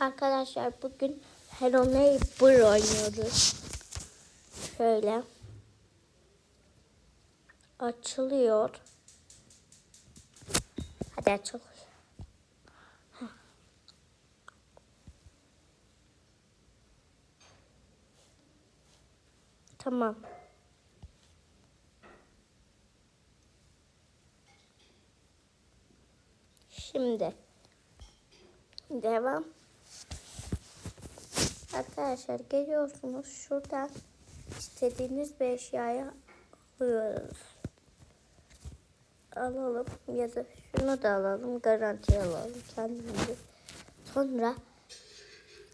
Arkadaşlar bugün Hello Neighbor oynuyoruz. Şöyle. Açılıyor. Hadi açıl. Tamam. Şimdi devam. Arkadaşlar geliyorsunuz şuradan istediğiniz bir eşyayı alıyoruz. Alalım ya da şunu da alalım garanti alalım kendimizi. Sonra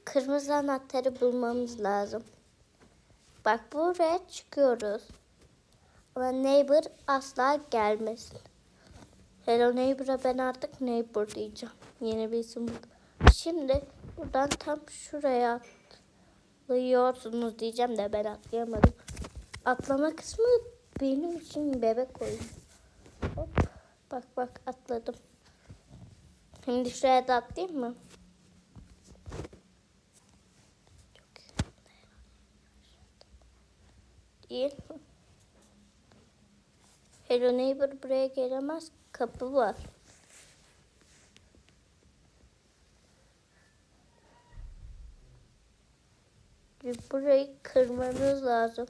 kırmızı anahtarı bulmamız lazım. Bak buraya çıkıyoruz. Ama neighbor asla gelmesin. Hello neighbor'a ben artık neighbor diyeceğim. Yeni bir isim. Şimdi buradan tam şuraya atlıyorsunuz diyeceğim de ben atlayamadım. Atlama kısmı benim için bebek oyunu. Hop. Bak bak atladım. Şimdi şuraya da atlayayım mı? Değil. Hello Neighbor buraya gelemez. Kapı var. Burayı kırmanız lazım.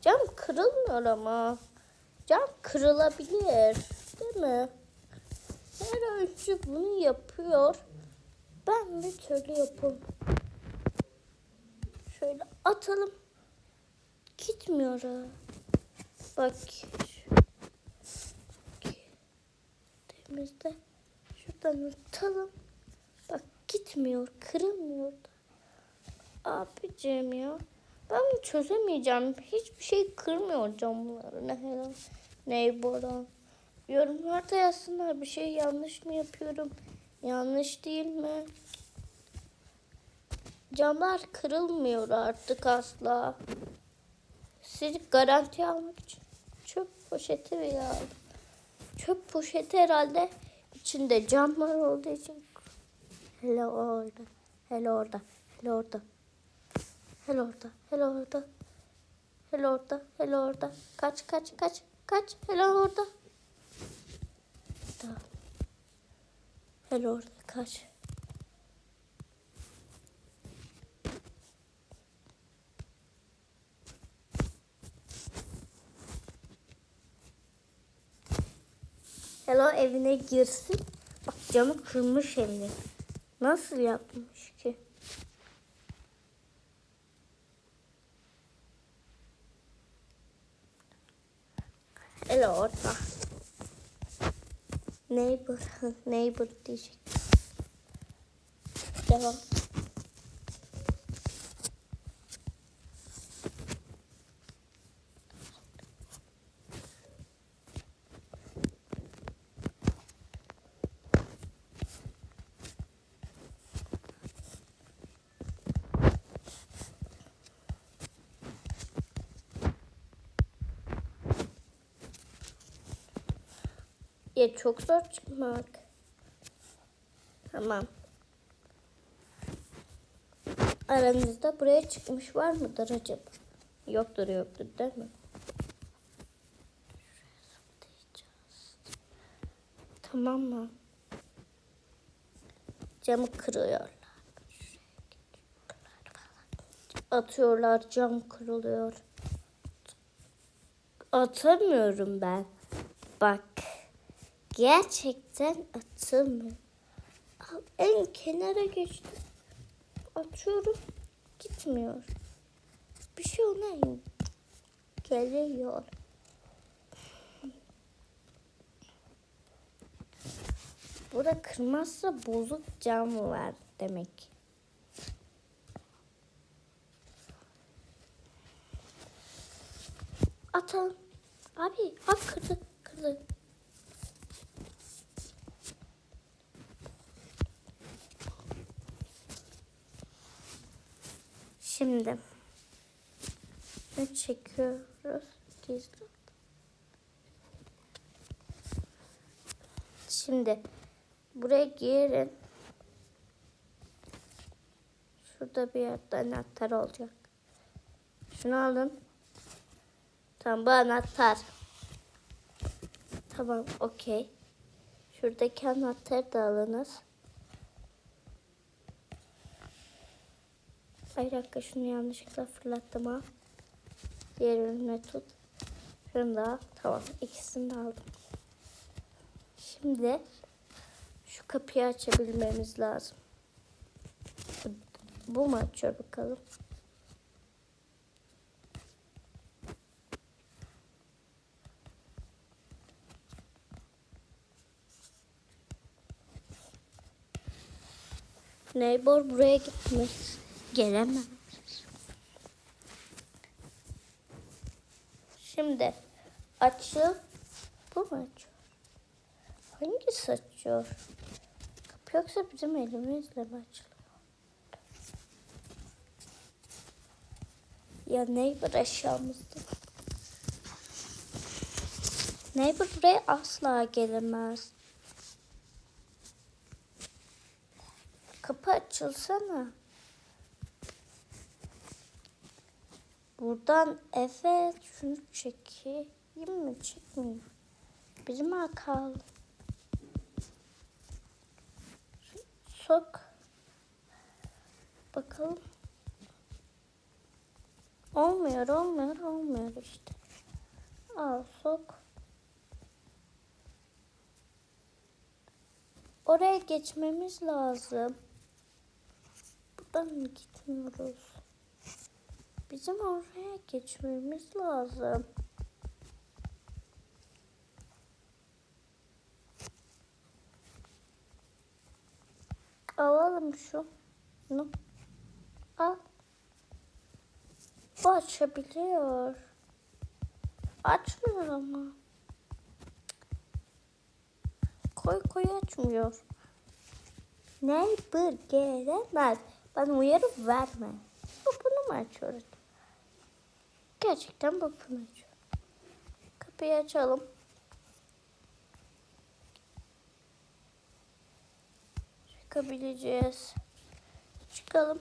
Cam kırılmıyor ama. Cam kırılabilir. Değil mi? Her oyuncu bunu yapıyor. Ben bir türlü yapamam. Şöyle atalım. Gitmiyor ha. Bak. Temizde. Şuradan atalım. Bak gitmiyor. Kırılmıyor. Abicim ya. Ben bunu çözemeyeceğim. Hiçbir şey kırmıyor camlarını herhalde. Ney Boran? Yorumlarda yazsınlar. Bir şey yanlış mı yapıyorum? Yanlış değil mi? Camlar kırılmıyor artık asla. Siz garanti almak için çöp poşeti bile aldım. Çöp poşeti herhalde içinde camlar olduğu için. Hele orada. Hele orada. Hele orada. Hele orada. Hele orada. Hele orada. Hele orada. Kaç kaç kaç. Kaç. Hele orada. Tamam. Hele orada kaç. Hello evine girsin. Bak camı kırmış hem. Nasıl yapmış ki? Hello orada. Neighbor, neighbor diyecek. Devam. Ya çok zor çıkmak. Tamam. Aranızda buraya çıkmış var mıdır acaba? Yoktur yoktur değil mi? Tamam mı? Camı kırıyorlar. Atıyorlar cam kırılıyor. Atamıyorum ben. Bak. Gerçekten atılmıyor. Al, en kenara geçtim. Atıyorum. Gitmiyor. Bir şey ona geliyor. Burada kırmazsa bozuk cam var demek. Atalım. Abi, abi kırdı, kırdı. Şimdi ne çekiyoruz? Gizli. Şimdi buraya girin. Şurada bir yerde anahtar olacak. Şunu alın. Tamam bu anahtar. Tamam okey. Şuradaki anahtarı da alınız. Ay dakika şunu yanlışlıkla fırlattım ha. Diğer önüne tut. Şunu da. Tamam ikisini de aldım. Şimdi şu kapıyı açabilmemiz lazım. Bu mu açıyor bakalım? Neighbor buraya gitmiş. Gelemez. Şimdi açıl. Bu mu açıyor? Hangisi açıyor? Kapı yoksa bizim elimizle mi açılıyor? Ya neighbor aşağımızda. Neighbor buraya asla gelemez. Kapı açılsana. Buradan evet şunu çekeyim mi çekmeyeyim. Bizim akal. Sok. Bakalım. Olmuyor, olmuyor, olmuyor işte. Al sok. Oraya geçmemiz lazım. Buradan gitmiyoruz? Bizim oraya geçmemiz lazım. Alalım şu. Al. Bu açabiliyor. Açmıyor ama. Koy koy açmıyor. Neighbor gelemez. Bana uyarı verme. Bu bunu mu açıyoruz? Gerçekten açıyor. Kapıyı açalım. Çıkabileceğiz. Çıkalım.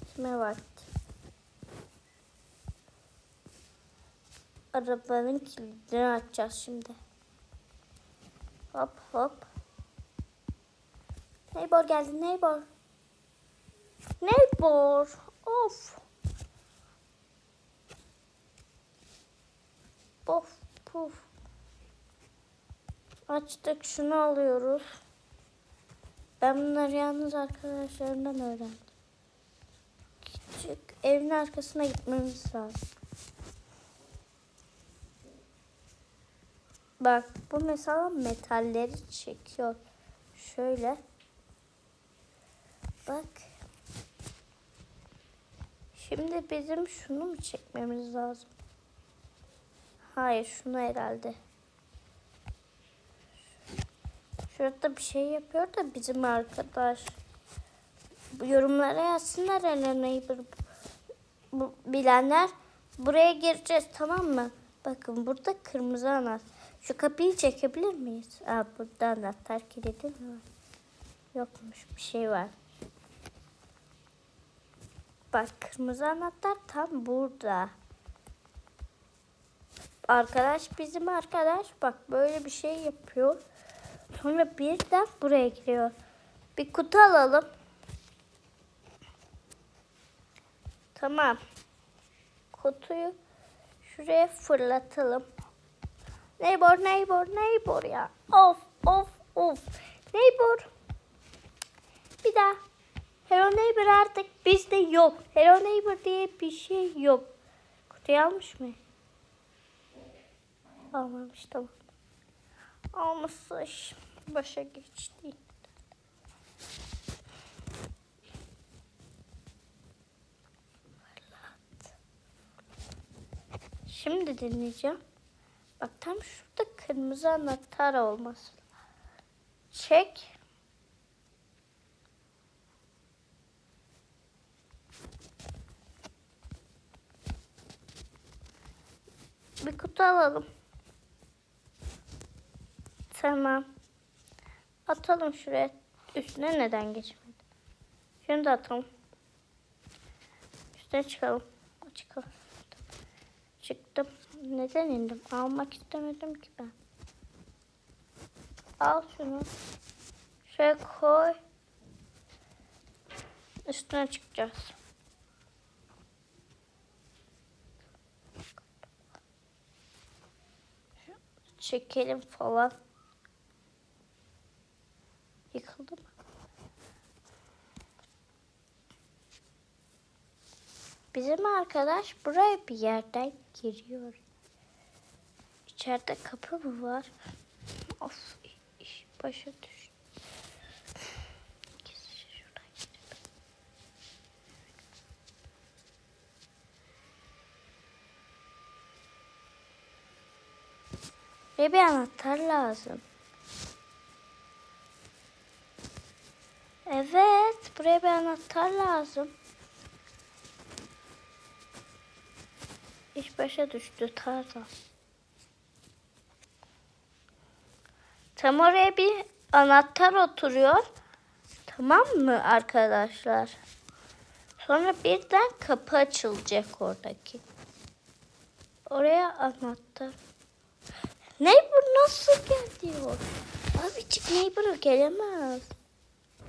Gitme vakti. Arabanın kilidini açacağız şimdi. Hop hop. Neighbor geldi neighbor. Neighbor. Of. Of puf. Açtık şunu alıyoruz. Ben bunları yalnız arkadaşlarımdan öğrendim. Küçük evin arkasına gitmemiz lazım. Bak bu mesela metalleri çekiyor. Şöyle. Bak. Şimdi bizim şunu mu çekmemiz lazım? Hayır şunu herhalde. Şurada bir şey yapıyor da bizim arkadaş. Bu yorumlara yazsınlar Elena bu bilenler. Buraya gireceğiz tamam mı? Bakın burada kırmızı anahtar. Şu kapıyı çekebilir miyiz? Aa, burada anahtar kilidi mi var? Yokmuş bir şey var. Bak kırmızı anahtar tam burada. Arkadaş bizim arkadaş bak böyle bir şey yapıyor. Sonra birden buraya giriyor. Bir kutu alalım. Tamam. Kutuyu şuraya fırlatalım. Neighbor, neighbor, neighbor ya. Of, of, of. Neighbor. Bir daha. Hello neighbor artık bizde yok. Hello neighbor diye bir şey yok. Kutuyu almış mı? Almamış tamam. Almışsın. Başa geçti. Şimdi deneyeceğim. Bak tam şurada kırmızı anahtar olması. Çek. Bir kutu alalım. Tamam. Atalım şuraya. Üstüne neden geçmedi? Şunu da atalım. Üstüne çıkalım. Çıkalım. Çıktım. Neden indim? Almak istemedim ki ben. Al şunu. Şöyle koy. Üstüne çıkacağız. Çekelim falan. Yıkıldı? Bizim arkadaş buraya bir yerden giriyor. İçeride kapı mı var? Of iş başa düştü. Ve bir anahtar lazım. Evet, buraya bir anahtar lazım. İş başa düştü Tarzan. Tam oraya bir anahtar oturuyor. Tamam mı arkadaşlar? Sonra birden kapı açılacak oradaki. Oraya anahtar. Neighbor nasıl geldi o? Abicik Neighbor gelemez.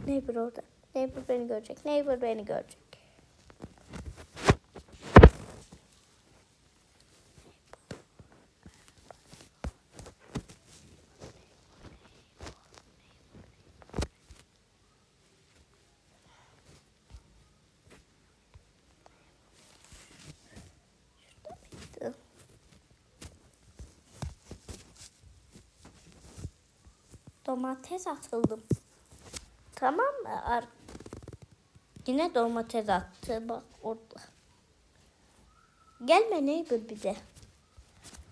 Neighbor orada. Neighbor beni görecek. Neighbor beni görecek. Domates atıldım. Tamam mı? Yine domates attı. Bak orada. Gelme neighbor bize.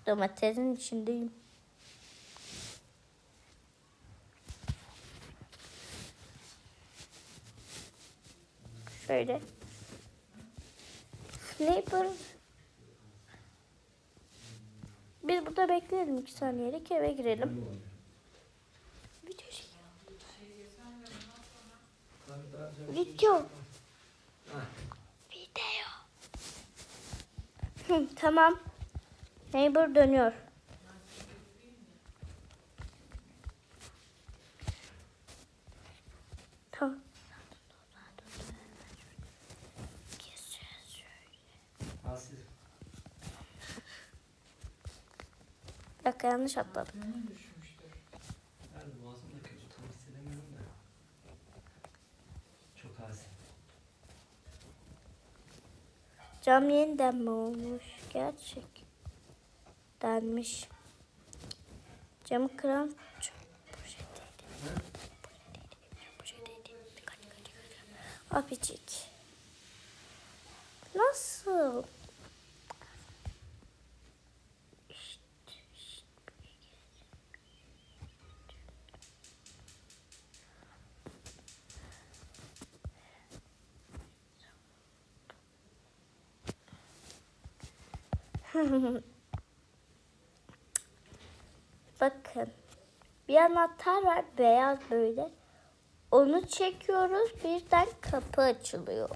Domatesin içindeyim. Şöyle. Neighbor. Biz burada bekleyelim iki saniyelik eve girelim. Video çekiyor. Video. Video. Hı, tamam. Neighbor dönüyor. Tamam. Dakika yanlış atladım. Ben boğazım da kötü tam hissedemiyorum da. Çok asil. Cam yeniden mi olmuş? Gerçek. Denmiş. Camı kıran dikkat. Abicik. Nasıl? Bakın. Bir anahtar var beyaz böyle. Onu çekiyoruz birden kapı açılıyor.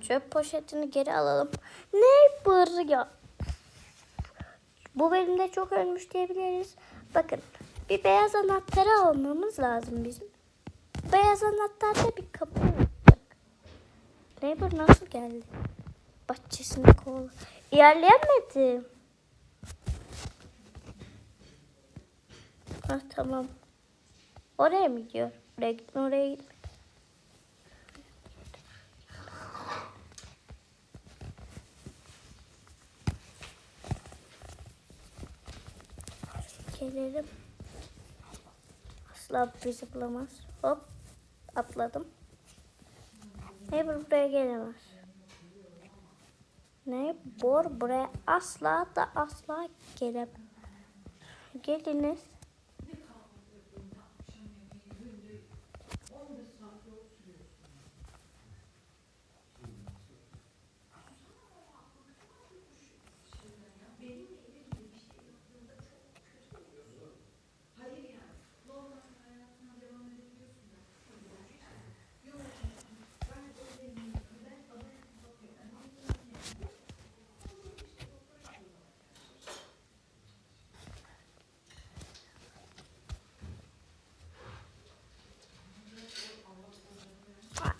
Çöp poşetini geri alalım. Ne bır ya? Bu bölümde çok ölmüş diyebiliriz. Bakın bir beyaz anahtarı almamız lazım bizim. Beyaz anahtarda bir kapı olacak. Neighbor nasıl geldi? Bahçesine kol. İlerleyemedim. Ah tamam. Oraya mı gidiyor? Oraya gitme oraya gitme. Gelelim. Asla bizi bulamaz. Hop atladım. Neighbor buraya gelemez. Ne? Bor buraya asla da asla gelemez. Geliniz.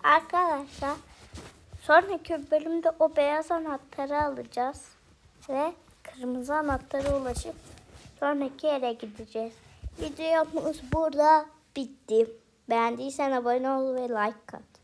Arkadaşlar sonraki bölümde o beyaz anahtarı alacağız. Ve kırmızı anahtarı ulaşıp sonraki yere gideceğiz. Videomuz burada bitti. Beğendiysen abone ol ve like at.